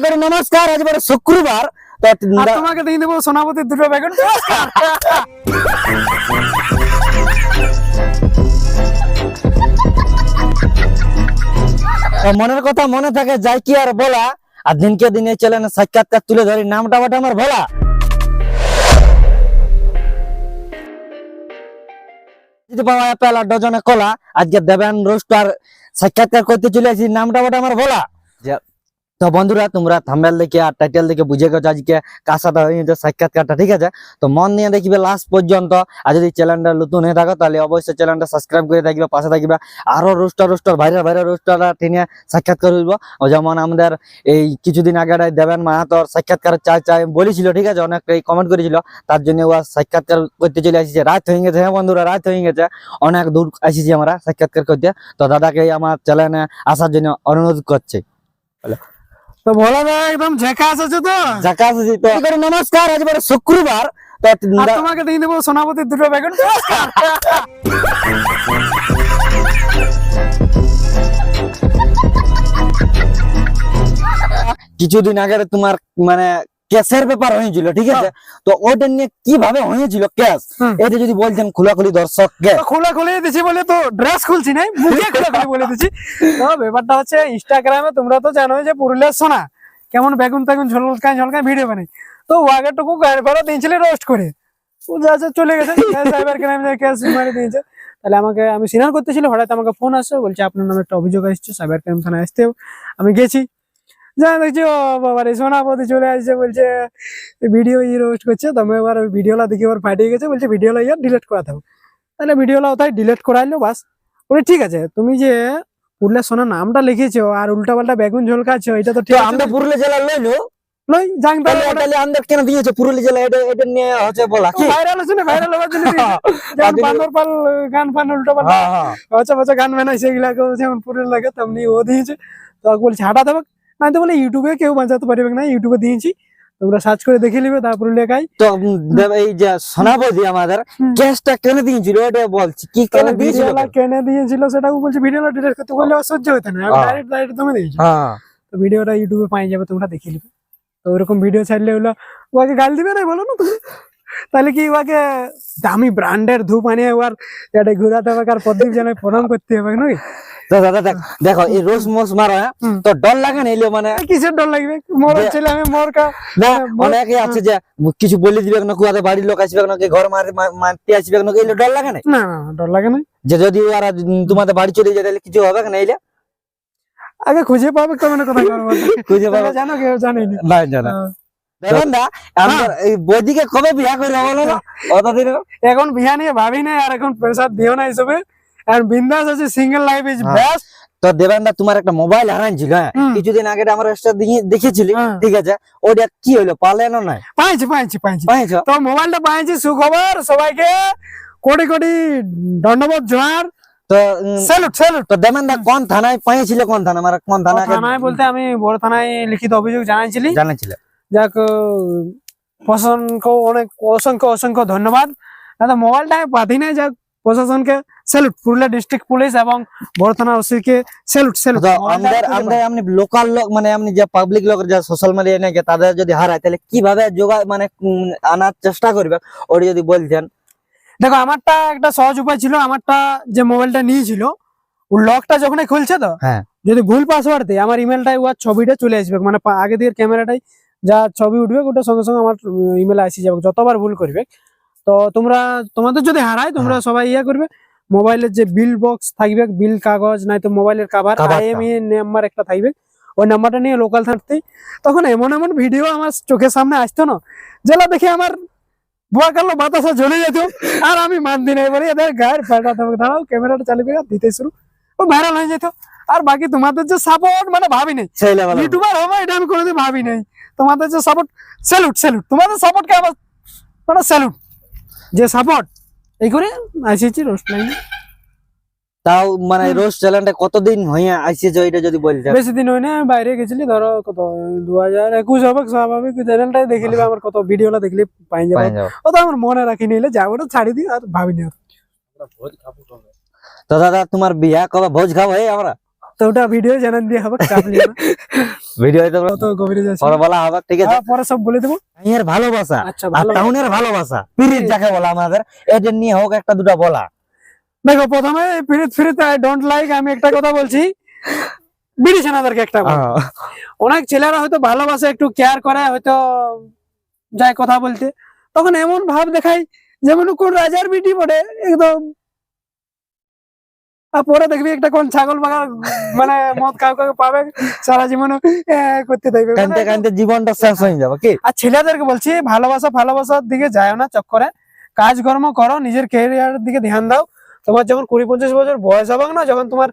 করে নমস্কার আজ বড় শুক্রবার। তোমাকে দিয়ে দেবো সোনাপতির দুটো বেগুন। মনের কথা মনে থাকে যাই কি আর বলা। আর দিনকে দিনে চ্যানেলে সাক্ষাৎকার তুলে ধরি নামটা বাটা আমার ভোলা। যদি পাওয়া অ্যাপেল আর ডজনে কলা আজকে দেবেন রোস্টার সাক্ষাৎকার করতে চলে আসি নামটা বাটা আমার ভোলা। তো বন্ধুরা, তোমরা থাম্বেল দেখে আর টাইটেল দেখে বুঝে গেছো আজকে কার সাথে হয়েছে সাক্ষাৎকারটা, ঠিক আছে? তো মন নিয়ে দেখবে লাস্ট পর্যন্ত। আর যদি চ্যানেলটা নতুন হয়ে থাকো, তাহলে অবশ্যই চ্যানেলটা সাবস্ক্রাইব করে থাকবে, পাশে থাকবে। আরও roster roster viral viral roster টেনে সাক্ষাৎকার হইব যেমন আমাদের এই কিছুদিন আগে দেবেন মাহাতর সাক্ষাৎকার চাই চাই বলেছিল, ঠিক আছে? অনেক কমেন্ট করেছিল। তার জন্য ও সাক্ষাৎকার করতে চলে আসছে। রাত হয়ে গেছে হ্যাঁ বন্ধুরা, রাত হয়ে গেছে। অনেক দূর আসিছি আমরা সাক্ষাৎকার করতে। তো দাদাকে আমার চ্যানেলে আসার জন্য অনুরোধ করছে। তো বলো না একদম ঝেকাস আছে তো? যাকে আছে তো। করে নমস্কার আজ বড় শুক্রবার। তো তোমাকে দিয়ে দেবো সোনাপতির দুটো বেগুন। কিছুদিন আগে তোমার মানে ক্যাশের ব্যাপার হয়েছিল ঠিক আছে? তো ওটা নিয়ে কীভাবে হয়েছিল ক্যাশ এটা যদি বলছেন খোলাখুলি দর্শককে। তো খোলা খুলে দিছি বলে তো ড্রেস খুলছি নাই মুখে খোলা খুলে বলে দিছি। তো ব্যাপারটা হচ্ছে ইনস্টাগ্রামে তোমরা তো জানো যে পুরুলিয়ার সোনা কেমন বেগুন তেগুন ঝলকায় ঝলকায় ভিডিও বানাই তো ও আগেরটুকু গাড়ি ভাড়া দিয়েছিল রোস্ট করে। ও যা চলে গেছে সাইবার ক্রাইম ক্যাশ মারি দিয়েছে। তাহলে আমাকে আমি সিনার করতেছিল হঠাৎ আমাকে ফোন আসছে বলছে আপনার নামে একটা অভিযোগ আসছে সাইবার ক্রাইম থানায় আসতে হবে। আমি গেছি যা দেখছি ও বাবা রে সোনাপতি চলে আসছে বলছে ভিডিও ই রোস্ট করছে তো আমি এবার ভিডিওটা দেখে এবার ফাটিয়ে গেছে বলছে ভিডিওটা ইয়ার ডিলিট করাতে হবে তাহলে ভিডিওটা ওটাই ডিলিট করাইলো বাস। বলে ঠিক আছে তুমি যে পুরুলিয়া সোনার নামটা লিখেছো আর উল্টা পাল্টা বেগুন ঝোলকাছো এটা তো ঠিক আমরা পুরুলিয়া জেলা লইলো লই জাং তাহলে তাহলে আমাদের কেন দিয়েছ পুরুলিয়া জেলা? এটা এটা নিয়ে হচ্ছে বলা কি? ভাইরাল আছে না ভাইরাল হওয়ার জন্য। যেমন তাদের- পাল গান ফান উল্টা পাল্টা হ্যাঁ হ্যাঁ। বাচ্চা বাচ্চা গান বানাইছে এগুলাকে যেমন পুরুলিয়া লাগে তেমনি ও দিয়েছে। তো বলছে হাঁটা দেবে না তো বলে ইউটিউবে কেউ বাঁচাতে পারবে না ইউটিউবে দিয়েছি। তোমরা সার্চ করে দেখে নিবে তারপর লেখাই। তো উম, দেব- এই যে আমাদের। ক্যাশটা কেন দিয়েছিল এটা বলছি কি কেন দিয়েছিল কেনে? দিয়েছিল সেটা বলছে ভিডিওটা ডিলিট করতে বললে সহ্য হতো না। ডাইরেক্ট ডাইরেক্ট তুমি দিয়েছ হ্যাঁ। তো ভিডিওটা ইউটিউবে পাই যাবে তোমরা দেখে নিবে। তো ওরকম ভিডিও ছাড়লে ওগুলো ওকে গাল দিবে না বলো না তুমি? তাহলে কি ওকে দামি ব্র্যান্ডের ধূপ আনিয়ে ওর এটা ঘুরাতে হবে আর প্রদীপ জানায় প্রণাম করতে হবে নাকি দাদা দেখ দেখো এই রোজ মোস মারো হ্যাঁ? তো ডর লাগে না এলে মানে? কিসের ডর লাগবে? মোর ছেলে আমি মোর কা না হ্যাঁ, অনেকে আছে যে কিছু বলে দিবে না কুয়াতে বাড়ির লোক আসবে না ঘর মার- মারতে আসবে না এলে ডর লাগে না? ডর লাগে না। যে যদি ওরা তোমাদের বাড়ি চলে যায় তাহলে কিছু হবে না এলে? আগে খুঁজে পাবে কেমন কথা খুঁজে পাবে। জানো কেউ জানেনি না জানা। হ্যাঁ। দেখুন না আমরা এই বৌদিকে কবে বিয়া করে বলো? না অতদিন এখন বিয়া নিয়ে ভাবি না আর এখন প্রেসার দিও না এসবে আর বিন্দাস আছে সিঙ্গেল লাইফ ইজ হ্যাঁ। বেস্ট তো দেবেন তোমার একটা মোবাইল হারাইছিল হ্যাঁ। কিছুদিন আগে আমার দেখেছিলি হ্যাঁ। ঠিক আছে? ওটা কি হলো পালেন নাই? পাইছি পাইছি পাইছি। পাইছো? তো মোবাইলটা পাইছি সুখবর সবাইকে। কোটি কোটি দণ্ডবোধ জোয়ার। তো স্যালুট স্যালুট তো দেবেন দা কোন থানায় পাইছিল কোন থানা? কোন থানা থানায় বলতে আমি বড় থানায় লিখিত অভিযোগ জানাইছিলি। জানাছিল যাক প্রশাসনকে অনেক অসংখ্য অসংখ্য ধন্যবাদ। দাদা মোবাইলটা আমি পাতি না যাক প্রশাসনকে স্যালুট পুরুলিয়া ডিস্ট্রিক্ট পুলিশ এবং বড় থানা ওসিকে স্যালুট স্যালুট আমাদের আমাদের এমনি লোকাল লোক মানে এমনি যে পাবলিক লোক যা সোশ্যাল মিডিয়া নাকি তাদের যদি হারায় তাহলে কীভাবে যোগা মানে আনার চেষ্টা করবে? ওটা যদি বলতেন। দেখো আমারটা একটা সহজ উপায় ছিল আমারটা যে মোবাইলটা নিয়েছিল ও লকটা যখন খুলছে তো হ্যাঁ। যদি ভুল পাসওয়ার্ড দেয় আমার ইমেলটাই ওর ছবিটা চলে আসবে মানে আগে দিয়ে ক্যামেরাটাই যা ছবি উঠবে ওটা সঙ্গে সঙ্গে আমার ইমেলে আসি যাবে। যতবার ভুল করবে তো তোমরা তোমাদের যদি হারায় তোমরা হ্যাঁ। সবাই ইয়ে করবে। মোবাইলের যে বিল বক্স থাকবে বিল কাগজ নাই তো মোবাইলের কাভার আইএমই নাম্বার একটা থাকবে। ওই নাম্বারটা নিয়ে লোকাল থাকতেই তখন এমন এমন ভিডিও আমার চোখের সামনে আসতো না যেটা দেখে আমার বুয়া কালো বাতাসা জ্বলে যেত। আর আমি মানতি নাই এবারে এদের গায়ের ফাটাতে হবে দাঁড়াও ক্যামেরাটা চালিয়ে দিয়ে দিতে শুরু। ও ভাইরাল হয়ে যেত। আর বাকি তোমাদের যে সাপোর্ট মানে ভাবি নেই ইউটিউবার হবে এটা আমি কোনোদিন ভাবি নাই তোমাদের যে সাপোর্ট স্যালুট স্যালুট তোমাদের সাপোর্টকে আবার মানে স্যালুট যে সাপোর্ট এই করে আসিছি রোস্ট লাইনে তাও মানে। রোজ চ্যানেলটা কতদিন হইয়া আইসেছে ওইটা যদি বলতেন বেশি দিন হয় না আমি বাইরে গেছিলি ধরো কত দু হাজার একুশ হবে স্বাভাবিক চ্যানেলটাই দেখলি আমার কত ভিডিওটা দেখলি পাই যাব। ও তো আমার মনে রাখি নিলে যাব ছাড়ি দিই আর ভাবিনি আর। তো দাদা তোমার বিয়া কবে? ভোজ খাব এই আমরা। তো ওটা ভিডিও জানান দিয়ে হবে নিও না। ভিডিও তো কত গভীরে যাচ্ছে? পরে বলা হবে ঠিক আছে? হ্যাঁ, পরে সব বলে দেবো। এর ভালোবাসা আচ্ছা আর টাউনের ভালোবাসা পিরিত যাকে বলা আমাদের এটা নিয়ে হোক একটা দুটা বলা। দেখো প্রথমে ফিরিত ফিরিত আই ডোন্ট লাইক আমি একটা কথা বলছি। বিড়ি সেনাদেরকে একটা বল। অনেক ছেলেরা হয়তো ভালোবাসে একটু কেয়ার করে হয়তো যায় কথা বলতে। তখন এমন ভাব দেখায় যেমন কোন রাজার বিটি বটে একদম আর পরে দেখবি একটা কোন ছাগল বাগা মানে মদ কাউ কাউ পাবে সারা জীবন করতে থাকবে। কানতে মানে কানতে জীবনটা শেষ হয়ে যাবে কি? আর ছেলেদেরকে বলছি ভালোবাসা ভালোবাসার দিকে যায় না চক্করে। কাজকর্ম করো নিজের ক্যারিয়ার দিকে ধ্যান দাও। তোমার যখন কুড়ি পঞ্চাশ বছর বয়স হবে না যখন তোমার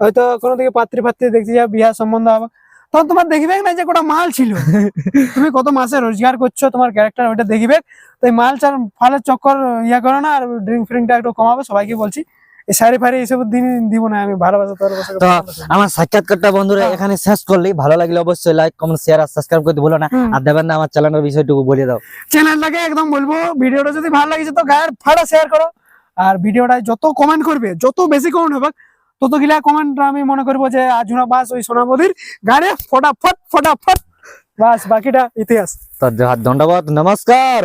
হয়তো কোনো দিকে পাত্রী পাত্রী দেখতে যাবে বিয়াহ সম্বন্ধ হবে তখন তোমার দেখবে না যে কোটা মাল ছিল। তুমি কত মাসে রোজগার করছ তোমার ক্যারেক্টার ওইটা দেখবে। তাই মাল চাল ফালের চক্কর ইয়া করো না আর ড্রিঙ্ক ফ্রিঙ্কটা একটু কমাবে সবাইকে বলছি। এই শাড়ি ফাড়ি এইসব দিন দিব না আমি ভালোবাসা তোর তো আমার সাক্ষাৎকারটা বন্ধুরা হ্যাঁ। এখানে শেষ করলি ভালো লাগলে অবশ্যই লাইক কমেন্ট শেয়ার আর সাবস্ক্রাইব করতে ভুলো না। আর দেবেন না আমার চ্যানেলের বিষয়টুকু বলে দাও। চ্যানেলটাকে একদম বলব ভিডিওটা যদি ভালো লাগছে তো গায়ের ফাড়া শেয়ার করো। আর ভিডিওটা যত কমেন্ট করবে যত বেশি কমেন্ট হবে তত গিলা কমেন্ট আমি মনে করব যে আজুরা বাস ওই সোনামদির গাড়ি ফটাফট ফটাফট বাস বাকিটা ইতিহাস। তো ধন্যবাদ নমস্কার!